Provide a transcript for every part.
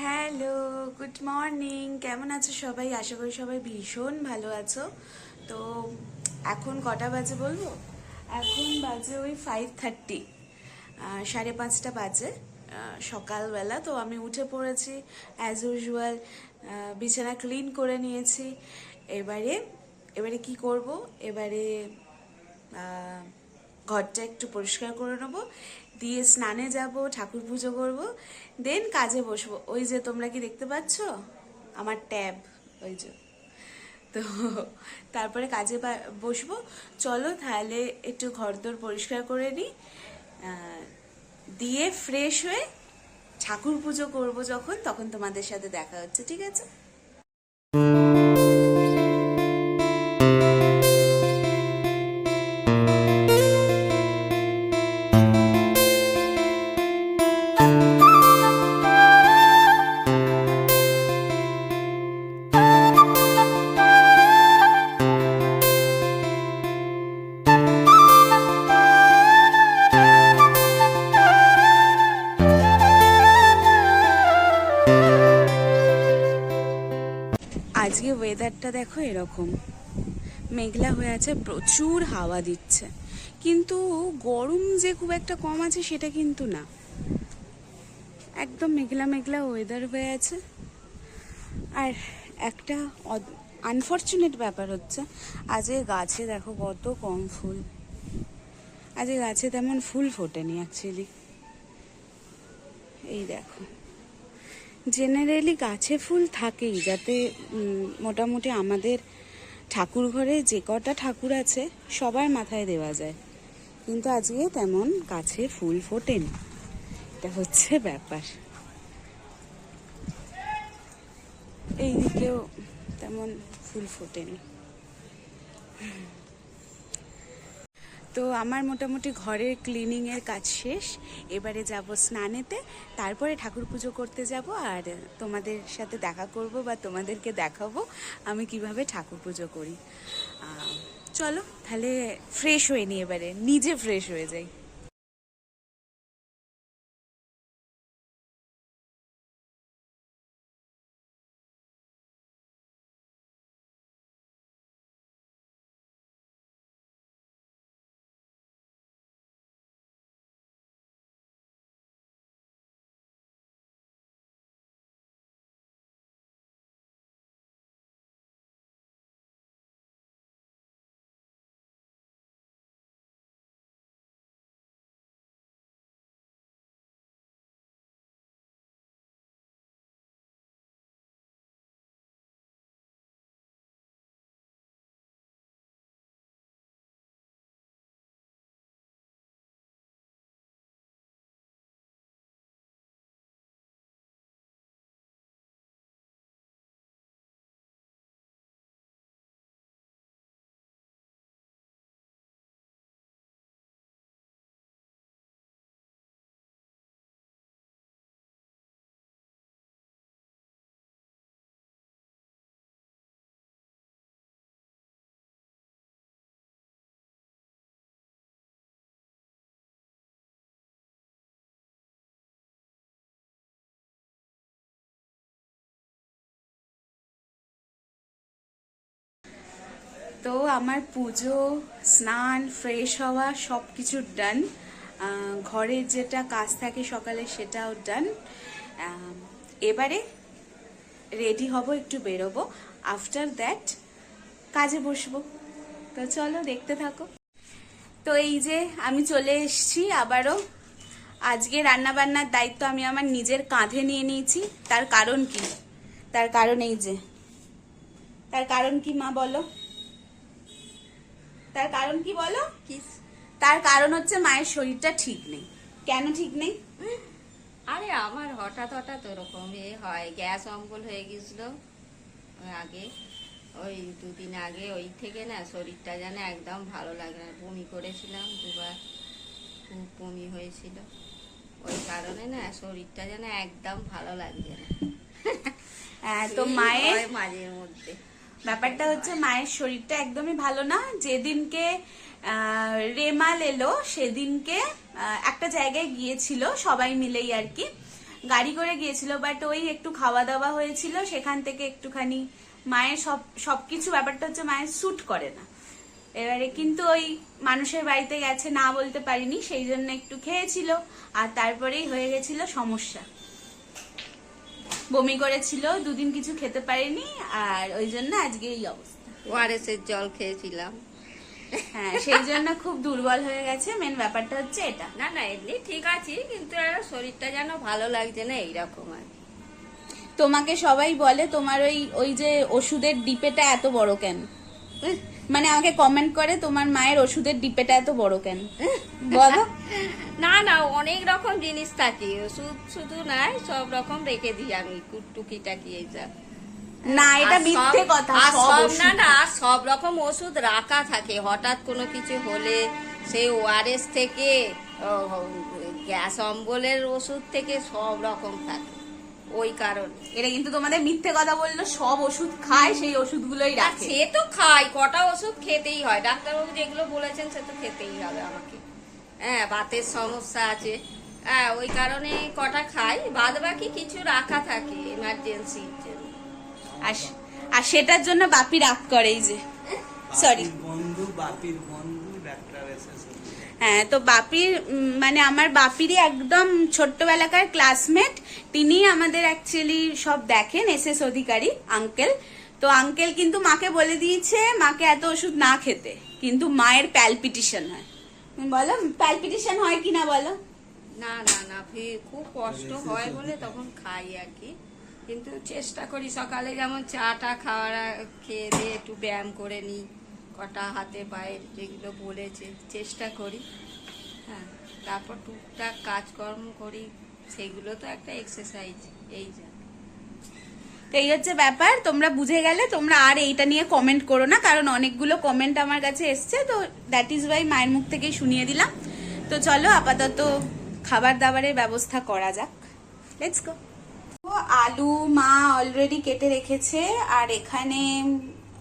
Hello good morning কেমন আছো সবাই? আশা করি সবাই ভীষণ ভালো আছো। তো এখন কটা বাজে বলব? এখন বাজে ওই ফাইভ থার্টি সাড়ে পাঁচটা বাজে। সকালবেলা। তো আমি উঠে পড়েছি অ্যাজ ইউজুয়াল বিছানা ক্লিন করে নিয়েছি। এবারে এবারে কি করব? এবারে ঘরটা একটু পরিষ্কার করে নেব। দিয়ে স্নানে যাব, ঠাকুর পুজো করব দেন কাজে বসবো। ওই যে তোমরা কি দেখতে পাচ্ছ? আমার ট্যাব, ওই যে। তো তারপরে কাজে বসবো। চলো তাহলে একটু ঘরদোর পরিষ্কার করে নিই। দিয়ে ফ্রেশ হয়ে ঠাকুর পুজো করব যখন, তখন তোমাদের সাথে দেখা হচ্ছে, ঠিক আছে? আজকে ওয়েদারটা দেখো এরকম। মেঘলা হয়ে আছে, প্রচুর হাওয়া দিচ্ছে। কিন্তু গরম যে খুব একটা কম আছে সেটা কিন্তু না। একদম মেঘলা মেঘলা ওয়েদার হয়ে আছে। আর একটা আনফর্চুনেট ব্যাপার হচ্ছে, আজকে গাছে দেখো কত কম ফুল। আজকে গাছে তেমন ফুল ফোটেনি অ্যাকচুয়ালি এই দেখো। জেনারেলি গাছে ফুল থাকেই, যাতে মোটামুটি আমাদের ঠাকুর ঘরে যে কটা ঠাকুর আছে, সবার মাথায় দেওয়া যায়। কিন্তু আজকে তেমন গাছে ফুল ফোটেনি। এটা হচ্ছে ব্যাপার। এই দিকেও তেমন ফুল ফোটেনি। তো আমার মোটামুটি ঘরের ক্লিনিংয়ের কাজ শেষ। এবারে যাব স্নানেতে, তারপরে ঠাকুর পুজো করতে যাব আর তোমাদের সাথে দেখা করব বা তোমাদেরকে দেখাবো আমি কীভাবে ঠাকুর পুজো করি। চলো, তাহলে ফ্রেশ হয়ে নি এবারে, নিজে ফ্রেশ হয়ে যাই। তো আমার পুজো, স্নান ফ্রেশ হওয়া সব কিছু ডান ঘরের যেটা কাজ থাকে সকালে সেটাও ডান এবারে রেডি হব, একটু বেরোবো। আফটার দ্যাট কাজে বসবো। তো চলো, দেখতে থাকো। তো এই যে আমি চলে এসছি আবারও। আজকে রান্না বান্নার দায়িত্ব আমি আমার নিজের কাঁধে নিয়ে নিয়েছি। তার কারণ কি? তার কারণ এই যে। তার কারণ কি মা বলো? তার কারণ কি বলো? তার কারণ হচ্ছে মায়ের শরীরটা ঠিক নেই। কেন ঠিক নেই? আরে আমার হঠাৎ হঠাৎ ওরকম এ হয়। গ্যাস অম্বল হয়ে গেছিল আগে। ওই দুদিন আগে ওই থেকে না শরীরটা যেন একদম ভালো লাগে না। বমি করেছিলাম দুবার খুব বমি হয়েছিল। ওই কারণে না শরীরটা যেন একদম ভালো লাগছে না। হ্যাঁ, তো মায়ের মাঝের মধ্যে ব্যাপারটা হচ্ছে মায়ের শরীরটা একদমই ভালো না। যেদিনকে রেমাল এলো, সেদিনকে একটা জায়গায় গিয়েছিল সবাই মিলেই আর কি। গাড়ি করে গিয়েছিল বাট ওই একটু খাওয়া দাওয়া হয়েছিল, সেখান থেকে একটুখানি মায়ের সব, সবকিছু ব্যাপারটা হচ্ছে মায়ের স্যুট করে না। এবারে কিন্তু ওই মানুষের বাড়িতে গেছে, না বলতে পারিনি, সেই জন্য একটু খেয়েছিল, আর তারপরেই হয়ে গেছিল সমস্যা। বমি করেছিল দুদিন কিছু খেতে পারেনি আর ওই জন্য আজকে এই অবস্থা। ওআরএস এর জল খেয়েছিলাম। হ্যাঁ সেই জন্য খুব দুর্বল হয়ে গেছে। মেন ব্যাপারটা হচ্ছে এটা। না না এমনি ঠিক আছি কিন্তু শরীরটা যেন ভালো লাগছে না এইরকম আর তোমাকে সবাই বলে তোমার ওই ওই যে ওষুধের ডিপেটা এত বড় কেন? মানে আমাকে কমেন্ট করে তোমার মায়ের ওষুধের ডিপেটা এত বড় কেন? বলো। না না অনেক রকম জিনিস থাকে। ওষুধ শুধু নাই সব রকম রেখে দিই আমি টুকি টাকি এইসব না এটা মিথ্যে কথা সব না না সব রকম ওষুধ রাখা থাকে। হঠাৎ কোনো কিছু হলে সেই ওআরএস থেকে গ্যাস অম্বলের ওষুধ থেকে সব রকম থাকে। ওই কারণ। এটা কিন্তু তোমাদের মিথ্যে কথা বলল সব ওষুধ খায় সেই ওষুধগুলোই রাখে। সে তো খাই কটা ওষুধ খেতেই হয়। ডাক্তারবাবু যেগুলো বলেছেন সে তো খেতেই হবে আমাকে। হ্যাঁ বাতের সমস্যা আছে। হ্যাঁ ওই কারণে কটা খাই বাদ বাকি কিছু রাখা থাকে এমার্জেন্সির জন্য। আর আর সেটার জন্য বাপি রাগ করে এই যে সরি বাপির বন্ধু ডাক্তার এসেছে হ্যাঁ তো বাপির মানে আমার বাপিরই একদম ছোট্টবেলাকার ক্লাসমেট তিনি আমাদের অ্যাকচুয়ালি সব দেখেন এস এস অধিকারী আঙ্কেল তো আঙ্কেল কিন্তু মাকে বলে দিয়েছে মাকে এত ওষুধ না খেতে কিন্তু মায়ের প্যালপিটিশন হয়। বলো প্যালপিটিশন হয় কিনা বলো? না না না ফি- খুব কষ্ট হয় বলে তখন খাই আর কি। কিন্তু চেষ্টা করি সকালে যেমন চাটা খাওয়ার আ- খেয়ে দিয়ে একটু ব্যায়াম করে নিই। কটা হাতে পায়ে যেগুলো বলেছে, চেষ্টা করি। হ্যাঁ তারপর টুকটাক কাজকর্ম করি, সেগুলো তো একটা এক্সারসাইজ এই যা। তো এই হচ্ছে ব্যাপার, তোমরা বুঝে গেলে, তোমরা আর এইটা নিয়ে কমেন্ট করো না, কারণ অনেকগুলো কমেন্ট আমার কাছে এসছে, তো দ্যাট ইজ ওয়াই মায়ের মুখ থেকেই শুনিয়ে দিলাম। তো চলো, আপাতত খাবার দাবারের ব্যবস্থা করা যাক। লেটস গো আলু মা অলরেডি কেটে রেখেছে, আর এখানে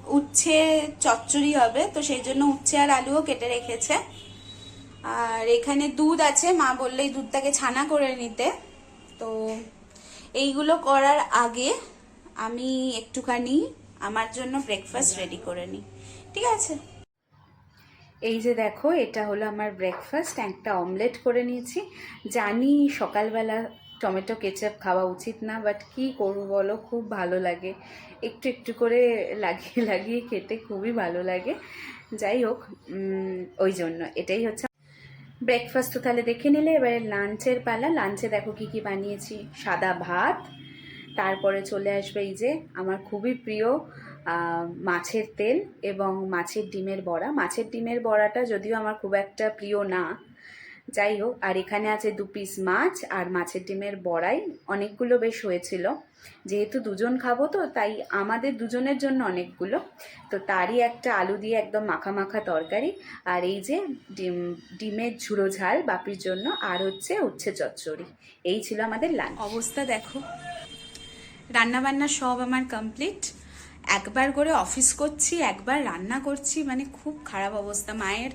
উচ্ছে চচ্চড়ি হবে, তো সেই জন্য উচ্ছে আর আলুও কেটে রেখেছে। আর এখানে দুধ আছে, মা বললেই দুধটাকে ছানা করে নিতে। তো এইগুলো করার আগে আমি একটুখানি আমার জন্য ব্রেকফাস্ট রেডি করে নিই। ঠিক আছে? এই যে দেখো, এটা হলো আমার ব্রেকফাস্ট একটা অমলেট করে নিয়েছি। জানি সকালবেলা টমেটো কেচাপ খাওয়া উচিত না বাট কি করব বলো? খুব ভালো লাগে। একটু একটু করে লাগিয়ে লাগিয়ে খেতে খুবই ভালো লাগে। যাই হোক ওই জন্য। এটাই হচ্ছে ব্রেকফাস্ট তো তাহলে দেখে নিলে। এবারে লাঞ্চের পালা। লাঞ্চে দেখো কি কি বানিয়েছি। সাদা ভাত, তারপরে চলে আসবে এই যে আমার খুবই প্রিয় মাছের তেল এবং মাছের ডিমের বড়া। মাছের ডিমের বড়াটা যদিও আমার খুব একটা প্রিয় না যাই হোক, আর এখানে আছে দু পিস মাছ আর মাছের ডিমের বড়াই। অনেকগুলো বেশ হয়েছিল। যেহেতু দুজন খাব তো, তাই আমাদের দুজনের জন্য অনেকগুলো। তো তারই একটা আলু দিয়ে একদম মাখা মাখা তরকারি। আর এই যে ডিম, ডিমের ঝুড়ো ঝাল বাপির জন্য, আর হচ্ছে উচ্ছে চচ্চড়ি। এই ছিল আমাদের লাঞ্চ অবস্থা দেখো। রান্না বান্না সব আমার কমপ্লিট একবার করে অফিস করছি, একবার রান্না করছি মানে খুব খারাপ অবস্থা। মায়ের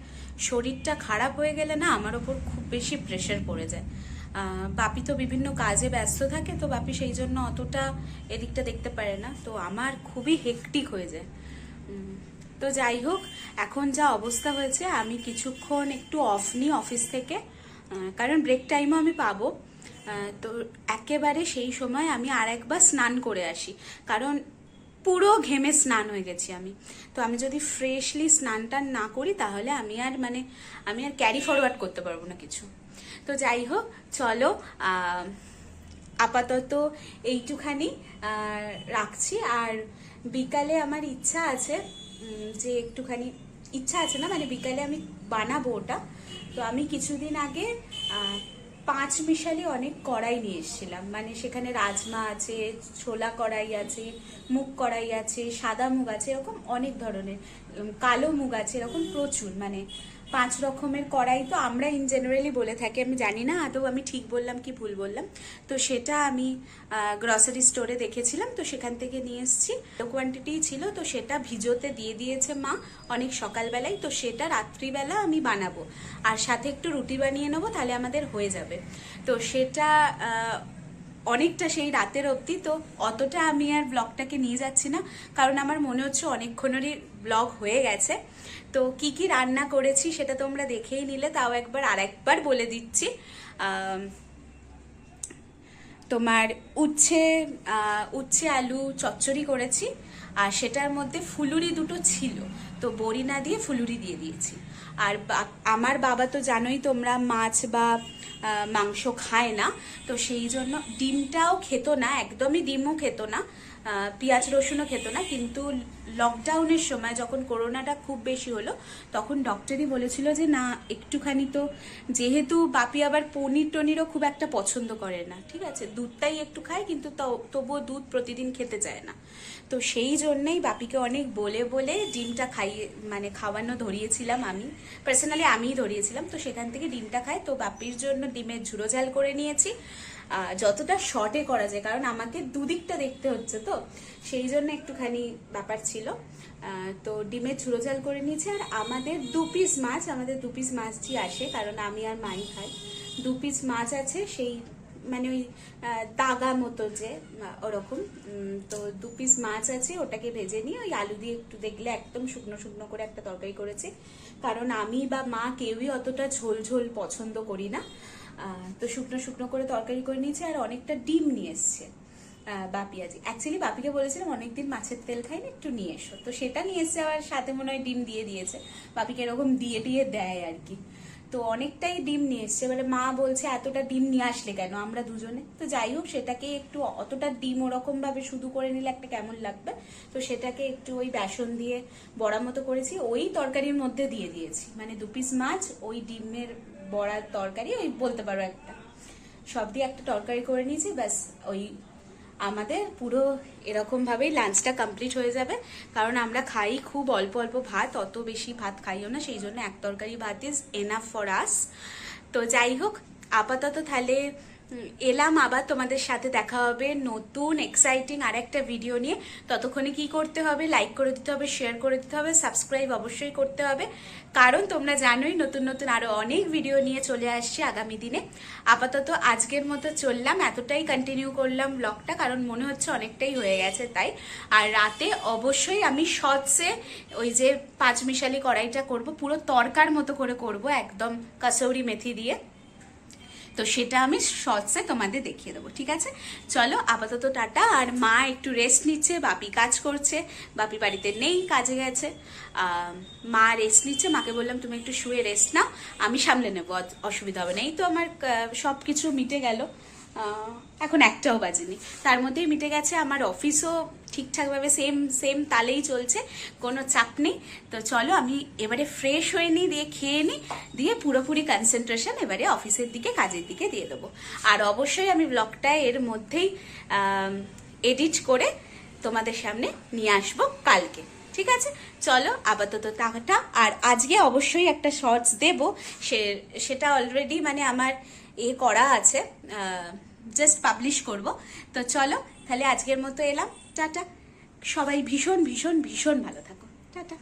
শরীরটা খারাপ হয়ে গেলে না আমার ওপর খুব বেশি প্রেশার পড়ে যায়। বাপি তো বিভিন্ন কাজে ব্যস্ত থাকে, তো বাপি সেই জন্য অতটা এদিকটা দেখতে পারে না। তো আমার খুবই হেকটিক হয়ে যায়। তো যাই হোক, এখন যা অবস্থা হয়েছে, আমি কিছুক্ষণ একটু অফ নিই অফিস থেকে। কারণ ব্রেক টাইমও আমি পাবো। তো একেবারে সেই সময় আমি আর একবার স্নান করে আসি। কারণ পুরো ঘেমে স্নান হয়ে গেছি আমি। তো আমি যদি ফ্রেশলি স্নান টান না করি, তাহলে আমি আর মানে আমি আর ক্যারি ফরওয়ার্ড করতে পারব না কিছু। তো যাই হোক, চলো আপাতত এইটুখানি রাখছি। আর বিকালে আমার ইচ্ছা আছে যে একটুখানি, ইচ্ছা আছে না মানে বিকালে আমি বানাবো ওটা। তো আমি কিছুদিন আগে পাঁচ মিশালি অনেক কড়াই নিয়ে এসেছিলাম। মানে সেখানে রাজমা আছে, ছোলা কড়াই আছে, মুগ কড়াই আছে, সাদা মুগ আছে, এরকম অনেক ধরনের কালো মুগ আছে, এরকম প্রচুর। মানে পাঁচ রকমের কড়াই তো আমরা ইন জেনারেলি বলে থাকি। আমি জানি না, আদৌ আমি ঠিক বললাম কি ভুল বললাম। তো সেটা আমি গ্রসারি স্টোরে দেখেছিলাম, তো সেখান থেকে নিয়ে এসেছি। কোয়ান্টিটি ছিল, তো সেটা ভিজোতে দিয়ে দিয়েছে মা অনেক সকালবেলায়, তো সেটা রাত্রিবেলা আমি বানাবো। আর সাথে একটু রুটি বানিয়ে নেব, তাহলে আমাদের হয়ে যাবে। তো সেটা অনেকটা সেই রাতের অবধি, তো অতটা আমি আর ব্লগটাকে নিয়ে যাচ্ছি না, কারণ আমার মনে হচ্ছে অনেকক্ষণেরই ব্লগ হয়ে গেছে। তো কি কি রান্না করেছি সেটা তোমরা দেখেই নিলে, তাও একবার আর একবার বলে দিচ্ছি। তোমার উচ্ছে উচ্ছে আলু চচ্চড়ি করেছি, আর সেটার মধ্যে ফুলুরি দুটো ছিল, তো বড়ি না দিয়ে ফুলুরি দিয়ে দিয়েছি। আর আমার বাবা তো জানোই তোমরা মাছ বা মাংস খায় না, তো সেই জন্য ডিমটাও খেত না, একদমই ডিমও খেত না পেঁয়াজ রসুনও খেত না, কিন্তু লকডাউনের সময় যখন করোনাটা খুব বেশি হলো, তখন ডক্টরই বলেছিল যে, না, একটুখানি তো যেহেতু বাপি আবার পনির টনিরও খুব একটা পছন্দ করে না, ঠিক আছে? দুধটাই একটু খায়, কিন্তু তবুও দুধ প্রতিদিন খেতে চায় না। তো সেই জন্যই বাপিকে অনেক বলে বলে ডিমটা খাইয়ে মানে খাওয়ানো ধরিয়েছিলাম আমি। পার্সোনালি আমিই ধরিয়েছিলাম, তো সেখান থেকে ডিমটা খাই। তো বাপির জন্য ডিমের ঝুড়ো ঝাল করে নিয়েছি। যতটা শর্টে করা যায়, কারণ আমাকে দুদিকটা দেখতে হচ্ছে তো, সেই জন্য একটুখানি ব্যাপার ছিল। তো ডিমের ঝুড়ো করে নিয়েছি, আর আমাদের দু পিস মাছ, আমাদের দু পিস মাছই আসে, কারণ আমি আর মাই খাই। দু পিস মাছ আছে, সেই মানে ওই দাগা মতো যে ওরকম। তো দু পিস মাছ আছে, ওটাকে ভেজে নিয়ে ওই আলু দিয়ে একটু দেখলে একদম শুকনো শুকনো করে একটা তরকারি করেছি। কারণ আমি বা মা কেউই অতটা ঝোল ঝোল পছন্দ করি না। তো শুকনো শুকনো করে তরকারি করে নিয়েছে আর অনেকটা ডিম নিয়ে এসছে বাপি আজি। অ্যাকচুয়ালি বাপিকে বলেছিলাম অনেকদিন মাছের তেল খাই না একটু নিয়ে এসো। তো সেটা নিয়ে এসছে, আবার সাথে মনে হয় ডিম দিয়ে দিয়েছে। বাপিকে এরকম দিয়ে দিয়ে দেয় আর কি। তো অনেকটাই ডিম নিয়ে এসছে। এবারে মা বলছে, এতটা ডিম নিয়ে আসলে কেন? আমরা দুজনে। তো যাই হোক, সেটাকে একটু অতটা ডিম ওরকম ভাবে শুধু করে নিলে একটা কেমন লাগবে? তো সেটাকে একটু ওই বেসন দিয়ে বড়া মতো করেছি। ওই তরকারির মধ্যে দিয়ে দিয়েছি। মানে দু পিস মাছ, ওই ডিমের বড়ার তরকারি, ওই বলতে পারো একটা। সব দিয়ে একটা তরকারি করে নিয়েছি, ব্যাস ওই আমাদের পুরো এরকমভাবেই লাঞ্চটা কমপ্লিট হয়ে যাবে। কারণ আমরা খাই খুব অল্প অল্প ভাত, অত বেশি ভাত খাইও না, সেই জন্য এক তরকারি ভাত ইজ এনাফ ফর আস তো যাই হোক, আপাতত তাহলে এলাম, আবার তোমাদের সাথে দেখা হবে নতুন এক্সাইটিং আর একটা ভিডিও নিয়ে। ততক্ষণে কি করতে হবে? লাইক করে দিতে হবে শেয়ার করে দিতে হবে সাবস্ক্রাইব অবশ্যই করতে হবে। কারণ তোমরা জানোই, নতুন নতুন আরও অনেক ভিডিও নিয়ে চলে আসছি আগামী দিনে। আপাতত আজকের মতো চললাম, এতটাই কন্টিনিউ করলাম ব্লগটা কারণ মনে হচ্ছে অনেকটাই হয়ে গেছে তাই। আর রাতে অবশ্যই আমি শর্টসে ওই যে পাঁচমিশালি কড়াইটা করব, পুরো তরকার মতো করে করব, একদম কাসৌরি মেথি দিয়ে। তো সেটা আমি শর্টসে তোমাদের দেখিয়ে দেবো, ঠিক আছে? চলো, আপাতত টাটা। আর মা একটু রেস্ট নিচ্ছে, বাপি কাজ করছে, বাপি বাড়িতে নেই, কাজে গেছে। মা রেস্ট নিচ্ছে, মাকে বললাম, তুমি একটু শুয়ে রেস্ট নাও, আমি সামলে নেব অসুবিধা হবে না। এই তো আমার সব কিছু মিটে গেল। এখন একটাও বাজেনি। তার মধ্যেই মিটে গেছে, আমার অফিসও ঠিকঠাকভাবে সেম সেম তালেই চলছে, কোনো চাপ নেই। তো চলো, আমি এবারে ফ্রেশ হয়ে নিই, দিয়ে খেয়ে নিই, দিয়ে পুরোপুরি কনসেন্ট্রেশন এবারে অফিসের দিকে, কাজের দিকে দিয়ে দেবো। আর অবশ্যই আমি ব্লগটা এর মধ্যেই এডিট করে তোমাদের সামনে নিয়ে আসব কালকে, ঠিক আছে? চলো, আপাতত টাকাটা আর আজকে অবশ্যই একটা শর্টস দেব, সে, সেটা অলরেডি মানে আমার এ করা আছে জাস্ট পাবলিশ করব। তো চলো, তাহলে আজকের মতো এলাম। টাটা। সবাই ভীষণ ভীষণ ভীষণ ভালো থাকো। টাটা।